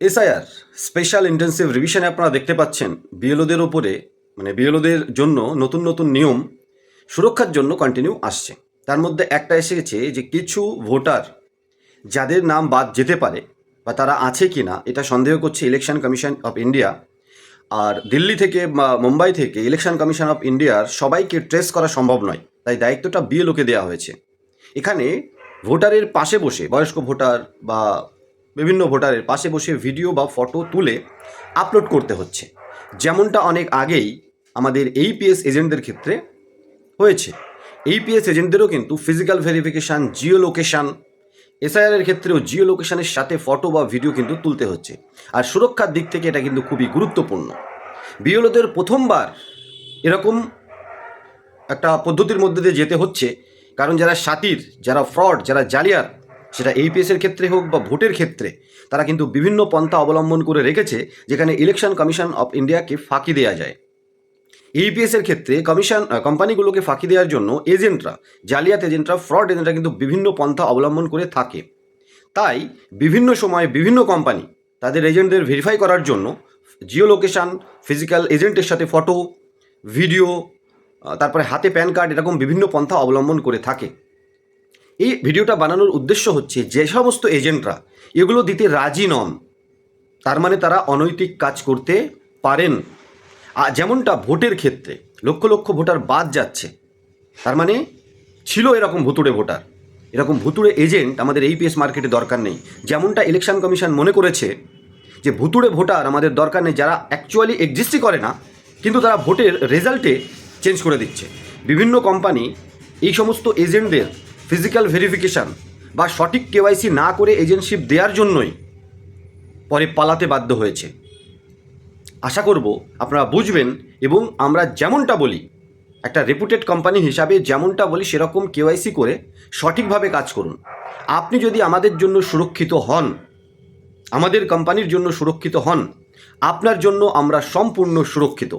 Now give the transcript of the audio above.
SIR special intensive রিভিশনে আপনারা দেখতে পাচ্ছেন বিএলওদের ওপরে মানে বিএলওদের জন্য নতুন নতুন নিয়ম সুরক্ষার জন্য কন্টিনিউ আসছে। তার মধ্যে একটা এসে গেছে যে কিছু ভোটার যাদের নাম বাদ যেতে পারে বা তারা আছে কি না এটা সন্দেহ করছে ইলেকশন কমিশন অফ ইন্ডিয়া আর দিল্লি থেকে বা মুম্বাই থেকে ইলেকশন কমিশন অফ ইন্ডিয়ার সবাইকে ট্রেস করা সম্ভব নয়, তাই দায়িত্বটা বিএলওকে দেওয়া হয়েছে। এখানে ভোটারের পাশে বসে, বয়স্ক ভোটার বা বিভিন্ন ভোটারের পাশে বসে ভিডিও বা ফটো তুলে আপলোড করতে হচ্ছে। যেমনটা অনেক আগেই আমাদের এইপিএস এজেন্টদের ক্ষেত্রে হয়েছে। এইপিএস এজেন্টদেরও কিন্তু ফিজিক্যাল ভেরিফিকেশান জিও লোকেশান এসআইআরের ক্ষেত্রেও জিও লোকেশানের সাথে ফটো বা ভিডিও কিন্তু তুলতে হচ্ছে। আর সুরক্ষার দিক থেকে এটা কিন্তু খুবই গুরুত্বপূর্ণ। বিএলওদের প্রথমবার এরকম একটা পদ্ধতির মধ্যে দিয়ে যেতে হচ্ছে। কারণ যারা সাতির, যারা ফ্রড, যারা জালিয়ার সেটা এইপিএসের ক্ষেত্রে হোক বা ভোটের ক্ষেত্রে, তারা কিন্তু বিভিন্ন পন্থা অবলম্বন করে রেখেছে, যেখানে ইলেকশন কমিশন অফ ইন্ডিয়াকে ফাঁকি দেওয়া যায়। এইপিএসের ক্ষেত্রে কমিশন কোম্পানিগুলোকে ফাঁকি দেওয়ার জন্য এজেন্টরা জালিয়াত এজেন্টরা ফ্রড এজেন্টরা কিন্তু বিভিন্ন পন্থা অবলম্বন করে থাকে। তাই বিভিন্ন সময়ে বিভিন্ন কোম্পানি তাদের এজেন্টদের ভেরিফাই করার জন্য জিও লোকেশান ফিজিক্যাল এজেন্টের সাথে ফটো ভিডিও তারপরে হাতে প্যান কার্ড এরকম বিভিন্ন পন্থা অবলম্বন করে থাকে। এই ভিডিওটা বানানোর উদ্দেশ্য হচ্ছে যে সমস্ত এজেন্টরা এগুলো দিতে রাজি নন, তার মানে তারা অনৈতিক কাজ করতে পারেন। যেমনটা ভোটের ক্ষেত্রে, লক্ষ লক্ষ ভোটার বাদ যাচ্ছে, তার মানে ছিল এরকম ভুতুড়ে ভোটার, এরকম ভুতুড়ে এজেন্ট আমাদের এইপিএস মার্কেটে দরকার নেই। যেমনটা ইলেকশন কমিশন মনে করেছে যে ভুতুড়ে ভোটার আমাদের দরকার নেই, যারা অ্যাকচুয়ালি এক্সিস্টই করে না, কিন্তু তারা ভোটের রেজাল্টে চেঞ্জ করে দিচ্ছে। বিভিন্ন কোম্পানি এই সমস্ত এজেন্টদের ফিজিক্যাল ভেরিফিকেশান বা সঠিক কেওয়াইসি না করে এজেন্টশিপ দেওয়ার জন্যই পরে পালাতে বাধ্য হয়েছে। আশা করব আপনারা বুঝবেন এবং আমরা যেমনটা বলি, একটা রেপুটেড কোম্পানি হিসাবে যেমনটা বলি, সেরকম কেওয়াইসি করে সঠিকভাবে কাজ করুন। আপনি যদি আমাদের জন্য সুরক্ষিত হন, আমাদের কোম্পানির জন্য সুরক্ষিত হন, আপনার জন্য আমরা সম্পূর্ণ সুরক্ষিত।